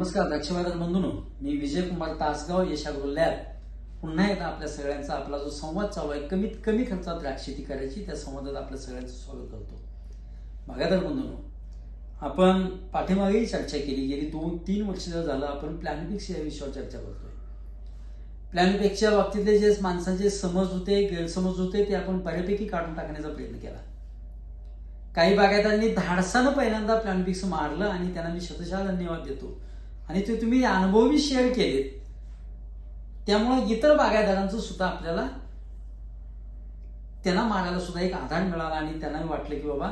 नमस्कार द्राक्षबाजार बंधूनो. मी विजय कुमार तासगाव यशा लॅब पुन्हा एकदा आपल्या सगळ्यांचा आपला जो संवाद चालू आहे कमीत कमी खर्चात द्राक्ष शेती करायची त्या संवादात आपल्या सगळ्यांचं स्वागत करतो. बागायदार बंधूनो आपण पाठीमागेही चर्चा केली गेली दोन तीन वर्ष झालं आपण प्लॅनपिक्स या विषयावर चर्चा करतोय. प्लॅनपिक्सच्या बाबतीतले जे माणसांचे समज होते गैरसमज होते ते आपण बऱ्यापैकी काढून टाकण्याचा प्रयत्न केला. काही बागायतांनी धाडसानं पहिल्यांदा प्लॅनपिक्स मारलं आणि त्यांना मी शतशः धन्यवाद देतो. आणि ते तुम्ही अनुभवही शेअर केलेत. त्यामुळे इतर बागायदारांचं सुद्धा आपल्याला त्यांना मारायला सुद्धा एक आधार मिळाला आणि त्यांना वाटलं की बाबा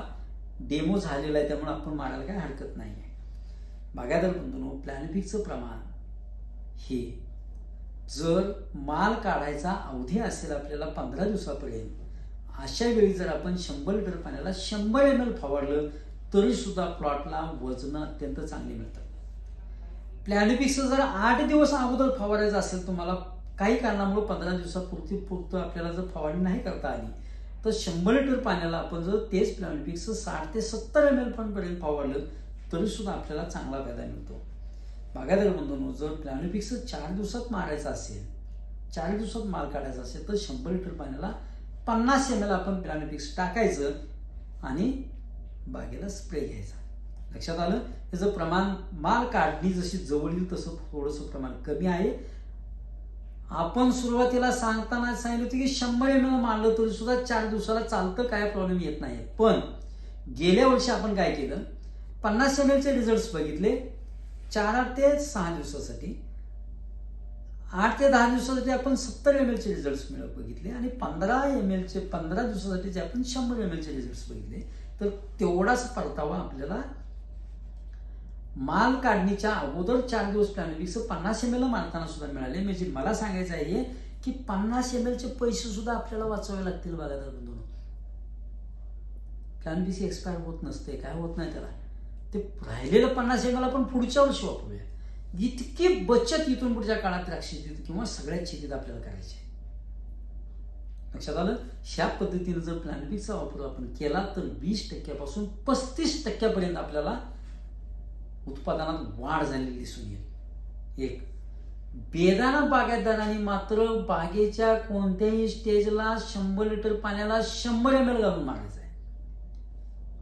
डेमो झालेला आहे त्यामुळे आपण मारायला काही हरकत नाही. आहे बागायदार बंधूंनो प्लॅनफिकचं प्रमाण हे जर माल काढायचा अवधी असेल आपल्याला पंधरा दिवसापर्यंत अशा वेळी जर आपण शंभर लिटर पाण्याला शंभर एम एल फवारलं तरी सुद्धा प्लॉटला वजन अत्यंत चांगली मिळतात प्लॅनपिक्स जर आठ दिवस अगोदर फवारायचं असेल तुम्हाला काही कारणामुळे पंधरा दिवसापुरती पुरतं आपल्याला जर फवारणी नाही करता आली तर शंभर लिटर पाण्याला आपण जर तेच प्लॅनपिक्स साठ ते सत्तर एम एल पर्यंत फवारलं तरी सुद्धा आपल्याला चांगला फायदा मिळतो. बागायदार बंधूंनो जर प्लॅनपिक्स चार दिवसात मारायचा असेल चार दिवसात माल काढायचा असेल तर शंभर लिटर पाण्याला पन्नास एम एल आपण प्लॅनपिक्स टाकायचं आणि बागेला स्प्रे घ्यायचा. लक्षात आलं? त्याचं प्रमाण माल काढणी जशी जवळ येईल तसं थोडंसं प्रमाण कमी आहे. आपण सुरुवातीला सांगताना सांगितलं होतं की शंभर एम एल मांडलं तरी सुद्धा चार दिवसाला चालतं काय प्रॉब्लेम येत नाही पण गेल्या वर्षी आपण काय केलं? पन्नास एम एलचे रिझल्ट बघितले. चार ते सहा दिवसासाठी. आठ ते दहा दिवसासाठी आपण सत्तर एम एलचे रिझल्ट मिळत बघितले. आणि पंधरा एम एलचे पंधरा दिवसासाठी आपण शंभर एम एलचे रिझल्ट बघितले. तर तेवढाच परतावा आपल्याला माल काढणीच्या अगोदर चार दिवस प्लॅनपिक्स पन्नास एम एल मारताना सुद्धा मिळाले. म्हणजे मला सांगायचं आहे की पन्नास एम एलचे पैसे सुद्धा आपल्याला वाचवावे लागतील बागायदार बंधून. प्लॅनपिक्स एक्सपायर होत नसते. काय होत नाही त्याला? ते राहिलेलं पन्नास एम एल आपण पुढच्या वर्षी वापरूया. इतकी बचत इथून पुढच्या काळात द्राक्ष शेतीत किंवा सगळ्याच शेतीत आपल्याला करायची आहे. लक्षात आलं? ह्या पद्धतीने जर प्लॅनपिकचा वापर आपण केला तर वीस टक्क्यापासून पस्तीस टक्क्यापर्यंत आपल्याला उत्पादनात वाढ झालेली दिसून येईल. एक बेदाना बागायतदारांनी मात्र बागेच्या कोणत्याही स्टेजला शंभर लिटर पाण्याला शंभर एम एल घालून मारायचं आहे.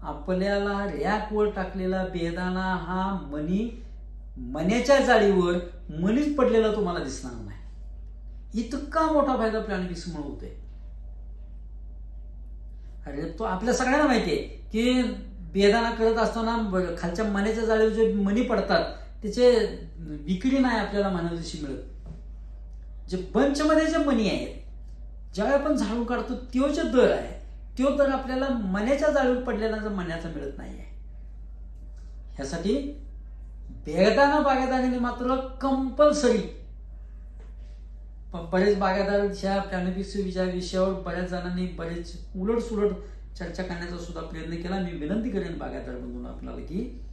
आपल्याला रॅकवर टाकलेला बेदाना हा मनी मण्याच्या जाळीवर मनीच पडलेला तुम्हाला दिसणार नाही. इतका मोठा फायदा प्लॅनपिक्समुळे होतोय. अरे तो आपल्या सगळ्यांना माहिती आहे की बेदाना करत असताना खालच्या मण्याच्या जाळीवर जे मनी पडतात त्याचे विक्री नाही आपल्याला म्हणायची मिळत. जे बंचमध्ये जे मनी आहेत ज्यावेळी आपण झाडून काढतो तो जे दर आहे तो दर आपल्याला मण्याच्या जाळीवर पडलेला जर मण्याचा मिळत नाही आहे ह्यासाठी बेदाना बागायदाराने मात्र कंपल्सरी बरेच बागायदार ह्या कॅनबिसच्या विषयावर बऱ्याच जणांनी बरेच उलट सुलट चर्चा करण्याचा सुद्धा प्रयत्न केला. मी विनंती करेन बागायतदार बंधून आपल्याला की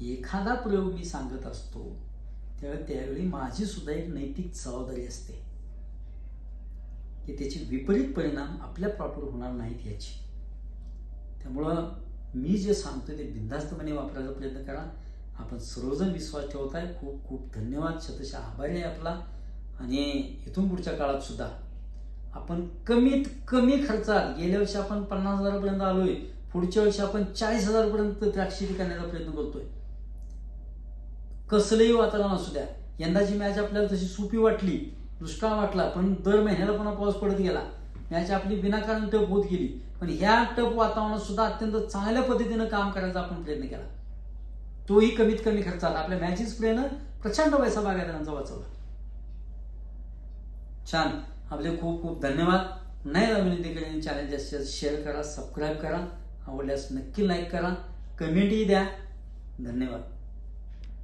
एखादा प्रयोग मी सांगत असतो त्यावेळी त्यावेळी माझी सुद्धा एक नैतिक जबाबदारी असते. की त्याचे विपरीत परिणाम आपल्या प्रॉपर होणार नाहीत याची. त्यामुळं मी जे सांगतो ते बिंदास्तपणे वापरायचा प्रयत्न करा. आपण सर्वजण विश्वास ठेवत आहे खूप खूप धन्यवाद. शतशः आभारी आहे आपला. आणि इथून पुढच्या काळात सुद्धा आपण कमीत कमी खर्चात गेल्या वर्षी आपण पन्नास हजारापर्यंत आलोय पुढच्या वर्षी आपण चाळीस हजारपर्यंत द्राक्ष करण्याचा प्रयत्न करतोय. कसलंही वातावरण असू द्या यंदाची मॅच आपल्याला तशी सोपी वाटली दुष्काळ वाटला पण दर महिन्याला पुन्हा पाऊस पडत गेला. मॅच आपली विनाकारण टप होत गेली पण ह्या टप वातावरणात सुद्धा अत्यंत चांगल्या पद्धतीनं काम करायचा आपण प्रयत्न केला. तोही कमीत कमी खर्चात. आपल्या मॅचेस प्लेनं प्रचंड पैसा बागायदारांचा वाचवला. छान. आपले खूप खूप धन्यवाद. नाही विनंती करेन चॅनल जास्तीत जास्त शेअर करा सबस्क्राईब करा. आवडल्यास नक्की लाईक करा. कमेंटही द्या. धन्यवाद.